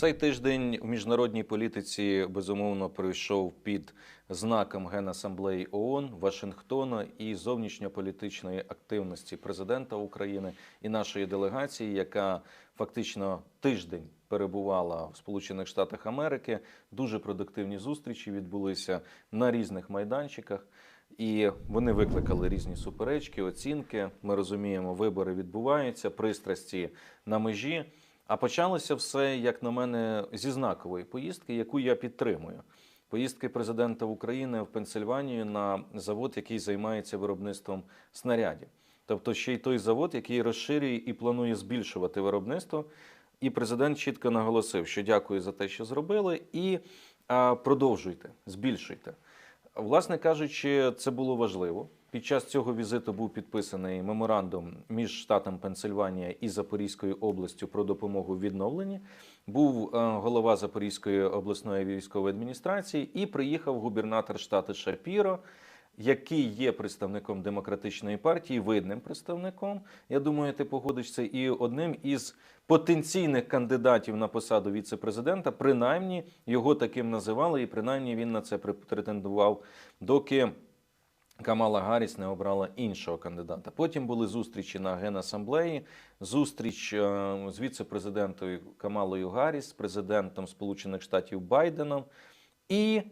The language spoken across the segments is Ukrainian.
Цей тиждень в міжнародній політиці безумовно пройшов під знаком Генасамблеї ООН, Вашингтона і зовнішньополітичної активності президента України і нашої делегації, яка фактично тиждень перебувала в Сполучених Штатах Америки. Дуже продуктивні зустрічі відбулися на різних майданчиках. І вони викликали різні суперечки, оцінки. Ми розуміємо, вибори відбуваються, пристрасті на межі. А почалося все, як на мене, зі знакової поїздки, яку я підтримую. Поїздки президента України в Пенсильванію на завод, який займається виробництвом снарядів. Тобто ще й той завод, який розширює і планує збільшувати виробництво. І президент чітко наголосив, що дякую за те, що зробили, і а, продовжуйте, збільшуйте. Власне кажучи, це було важливо. Під час цього візиту був підписаний меморандум між штатом Пенсильванія і Запорізькою областю про допомогу в відновленні. Був е, голова Запорізької обласної військової адміністрації і приїхав губернатор штату Шапіро, який є представником демократичної партії, видним представником. Я думаю, ти погодишся, і одним із потенційних кандидатів на посаду віце-президента, принаймні його таким називали, і принаймні він на це претендував, доки. Камала Гарріс не обрала іншого кандидата. Потім були зустрічі на Генасамблеї, зустріч е, з віце-президентою Камалою Гарріс, президентом Сполучених Штатів Байденом. І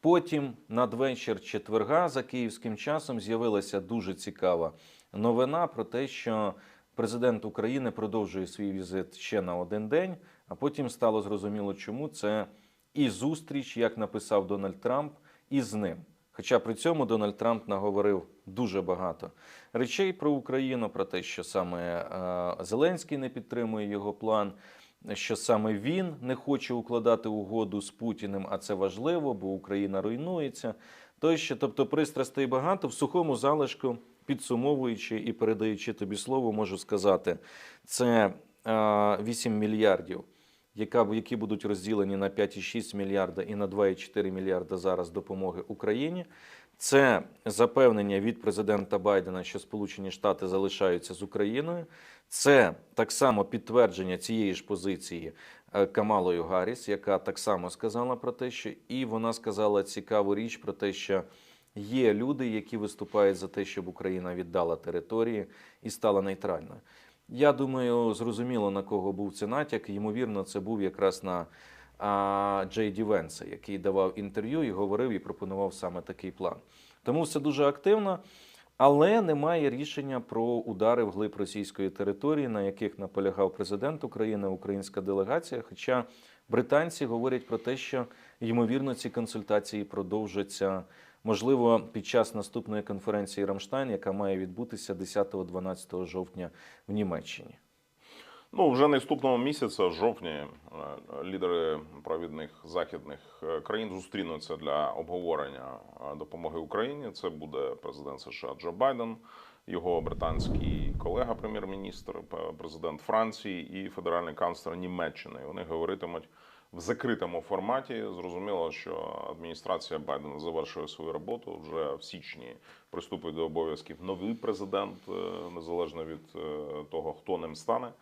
потім надвечір четверга за київським часом з'явилася дуже цікава новина про те, що президент України продовжує свій візит ще на один день, а потім стало зрозуміло, чому це і зустріч, як написав Дональд Трамп, із ним. Хоча при цьому Дональд Трамп наговорив дуже багато речей про Україну, про те, що саме е, Зеленський не підтримує його план, що саме він не хоче укладати угоду з Путіним, а це важливо, бо Україна руйнується. Тощо, тобто пристрастей багато в сухому залишку, підсумовуючи і передаючи тобі слово, можу сказати, це е, 8 мільярдів які будуть розділені на 5,6 мільярда і на 2,4 мільярда зараз допомоги Україні. Це запевнення від президента Байдена, що Сполучені Штати залишаються з Україною. Це так само підтвердження цієї ж позиції е, Камалою Гарріс, яка так само сказала про те, що і вона сказала цікаву річ про те, що є люди, які виступають за те, щоб Україна віддала території і стала нейтральною. Я думаю, зрозуміло на кого був це натяк. Ймовірно, це був якраз на Джей Ді Венса, який давав інтерв'ю і говорив і пропонував саме такий план. Тому все дуже активно, але немає рішення про удари вглиб російської території, на яких наполягав президент України, українська делегація. Хоча британці говорять про те, що ймовірно ці консультації продовжаться. Можливо, під час наступної конференції Рамштайн, яка має відбутися 10-12 жовтня в Німеччині. Ну, вже наступного місяця, жовтні, е, лідери провідних західних е, країн зустрінуться для обговорення е, допомоги Україні. Це буде президент США Джо Байден, його британський колега, прем'єр-міністр, президент Франції і федеральний канцлер Німеччини. Вони говоритимуть в закритому форматі. Зрозуміло, що адміністрація Байдена завершує свою роботу вже в січні. Приступить до обов'язків новий президент, незалежно від того, хто ним стане.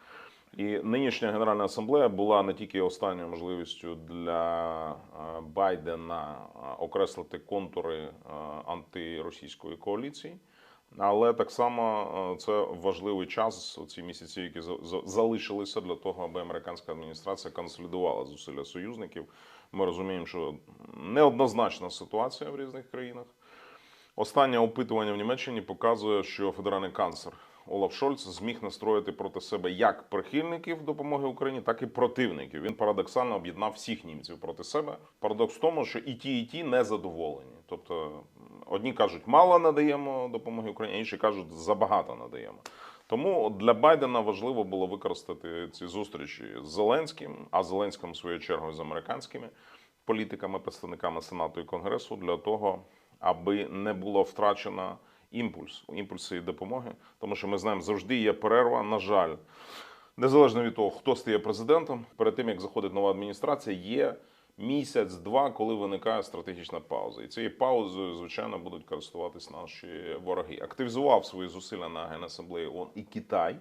І нинішня генеральна асамблея була не тільки останньою можливістю для Байдена окреслити контури антиросійської коаліції, але так само це важливий час у ці місяці, які залишилися для того, аби американська адміністрація консолідувала зусилля союзників. Ми розуміємо, що неоднозначна ситуація в різних країнах. Останнє опитування в Німеччині показує, що федеральний канцлер Олаф Шольц зміг настроїти проти себе як прихильників допомоги Україні, так і противників. Він парадоксально об'єднав всіх німців проти себе. Парадокс в тому, що і ті, і ті не задоволені. Тобто одні кажуть, мало надаємо допомоги Україні, інші кажуть, забагато надаємо. Тому для Байдена важливо було використати ці зустрічі з Зеленським, а Зеленським, в свою чергу, з американськими політиками, представниками Сенату і Конгресу для того, аби не було втрачено імпульс, імпульс цієї допомоги, тому що ми знаємо, завжди є перерва. На жаль, незалежно від того, хто стає президентом, перед тим як заходить нова адміністрація, є місяць-два, коли виникає стратегічна пауза. І цією паузою, звичайно, будуть користуватись наші вороги. Активізував свої зусилля на генасамблеї ООН і Китай,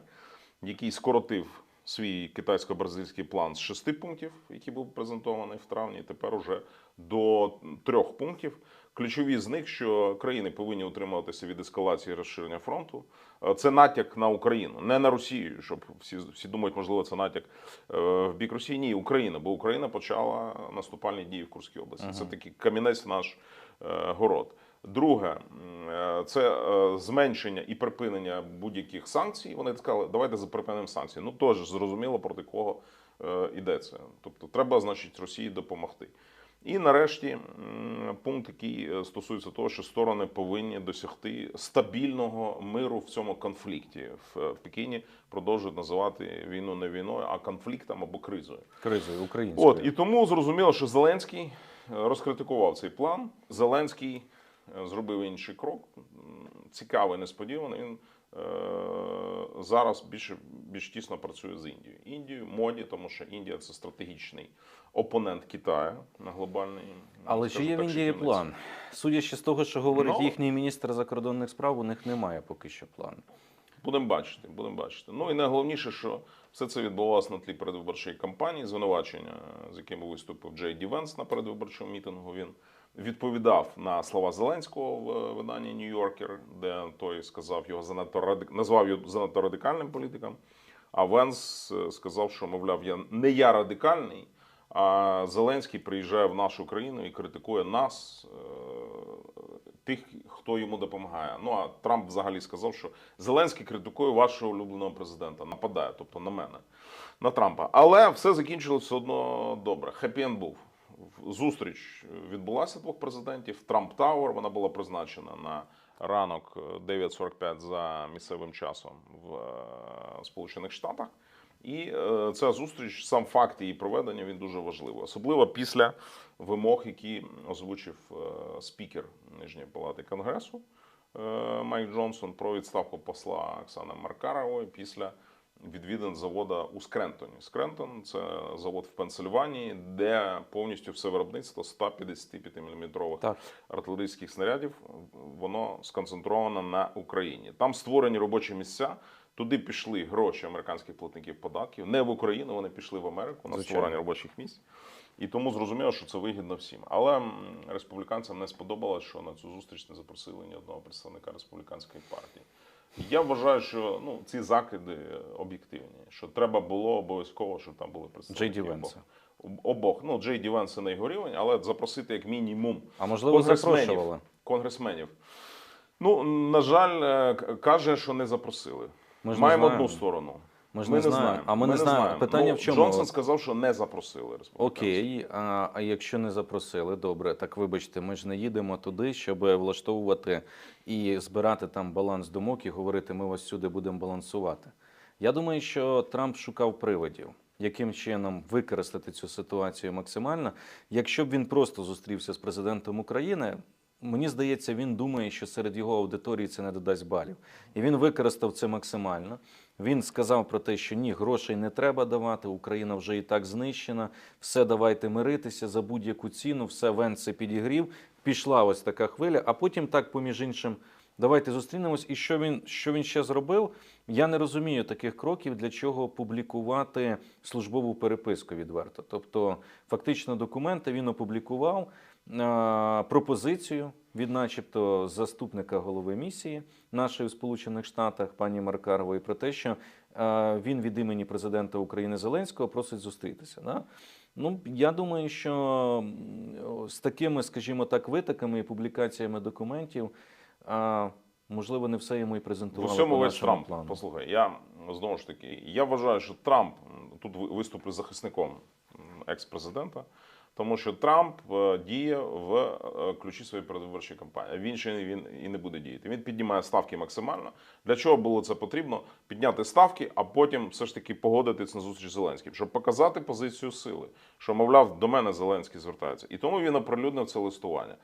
який скоротив свій китайсько-бразильський план з шести пунктів, який був презентований в травні. Тепер уже до трьох пунктів. Ключові з них, що країни повинні утримуватися від ескалації і розширення фронту. Е, Це натяк на Україну, не на Росію, щоб всі, всі думають, можливо, це натяк е, в бік Росії. Ні, Україна, бо Україна почала наступальні дії в Курській області. Це такий камінець наш е, город. Друге, це зменшення і припинення будь-яких санкцій. Вони сказали, давайте припинимо санкції. Ну теж зрозуміло проти кого йдеться. Тобто, треба, значить, Росії допомогти. І нарешті пункт, який е, стосується того, що сторони повинні досягти стабільного миру в цьому конфлікті. В, в Пекіні продовжують називати війну не війною, а конфліктом або кризою. Кризою українською. От і тому зрозуміло, що Зеленський е, розкритикував цей план. Зеленський е, зробив інший крок. Цікавий, несподіваний. Він е, зараз більш, більш тісно працює з Індією. Індією моді, тому що Індія це стратегічний опонент Китаю на глобальній. Але чи скажу є в Індії план? Судячи з того, що говорить Ну, їхній міністр закордонних справ, у них немає поки що плану. Будемо бачити, будемо бачити. Ну і найголовніше, що все це відбувалося на тлі передвиборчої кампанії. Звинувачення, з якими виступив Джей Ді Венс на передвиборчому мітингу. Він відповідав на слова Зеленського в е, виданні Нью-Йоркер, де той сказав його занадто радик... назвав його занадто радикальним політиком. А Венс е, сказав, що мовляв, я не я радикальний. А Зеленський приїжджає в нашу країну і критикує нас, е, тих, хто йому допомагає. Ну а Трамп взагалі сказав, що Зеленський критикує вашого улюбленого президента, нападає, тобто на мене, на Трампа. Але все закінчилось все одно добре. Хеппі-енд був. Зустріч відбулася двох президентів. Трамп Тауер. Вона була призначена на ранок е, 9.45 за місцевим часом в е, Сполучених Штатах. І е, ця зустріч, сам факт її проведення, він дуже важливий, особливо після вимог, які озвучив е, спікер Нижньої палати Конгресу Майк Джонсон про відставку посла Оксани Маркарової після відвідин завода у Скрентоні. Скрентон це завод в Пенсильванії, де повністю все виробництво 155 мм Так. артилерійських снарядів воно сконцентровано на Україні. Там створені робочі місця. Туди пішли гроші американських платників податків. Не в Україну, вони пішли в Америку на Звичайно. створення робочих місць. І тому зрозуміло, що це вигідно всім. Але республіканцям не сподобалось, що на цю зустріч не запросили ні одного представника республіканської партії. Я вважаю, що ну ці закиди об'єктивні, що треба було обов'язково, щоб там були представники Джей. Венса. обох. Ну Джей Ді Венс це не його рівень, але запросити як мінімум А можливо, конгресменів. конгресменів. Ну, на жаль, е, каже, що не запросили. Ми Маємо одну сторону. Ми ж не знаємо. А ми не знаємо. Питання ну, в чому? Джонсон сказав, що не запросили. Окей, а, а якщо не запросили, добре, так вибачте, ми ж не їдемо туди, щоб влаштовувати і збирати там баланс думок і говорити, ми вас сюди будемо балансувати. Я думаю, що Трамп шукав приводів, яким чином використати цю ситуацію максимально. Якщо б він просто зустрівся з президентом України. Мені здається, він думає, що серед його аудиторії це не додасть балів. І він використав це максимально. Він сказав про те, що ні, грошей не треба давати, Україна вже і так знищена, все давайте миритися за будь-яку ціну, все Венце підігрів. Пішла ось така хвиля, а потім так, поміж іншим, давайте зустрінемось. І що він, що він ще зробив? Я не розумію таких кроків, для чого публікувати службову переписку відверто. Тобто, фактично, документи він опублікував пропозицію від, начебто, заступника голови місії нашої в Сполучених Штатах, пані Маркарової, про те, що він від імені президента України Зеленського просить зустрітися. Да? Ну, я думаю, що з такими, скажімо так, витоками і публікаціями документів, можливо, не все йому і В презентували усьому по весь Трамп. плану. Послухай, я знову ж таки, я вважаю, що Трамп тут ви- виступлю захисником екс-президента, тому що Трамп е, діє в е, ключі своєї передвиборчої кампанії. Він ще він і не буде діяти. Він піднімає ставки максимально. Для чого було це потрібно? Підняти ставки, а потім все ж таки погодитись на зустріч з Зеленським, щоб показати позицію сили, що мовляв, до мене Зеленський звертається. І тому він оприлюднив це листування.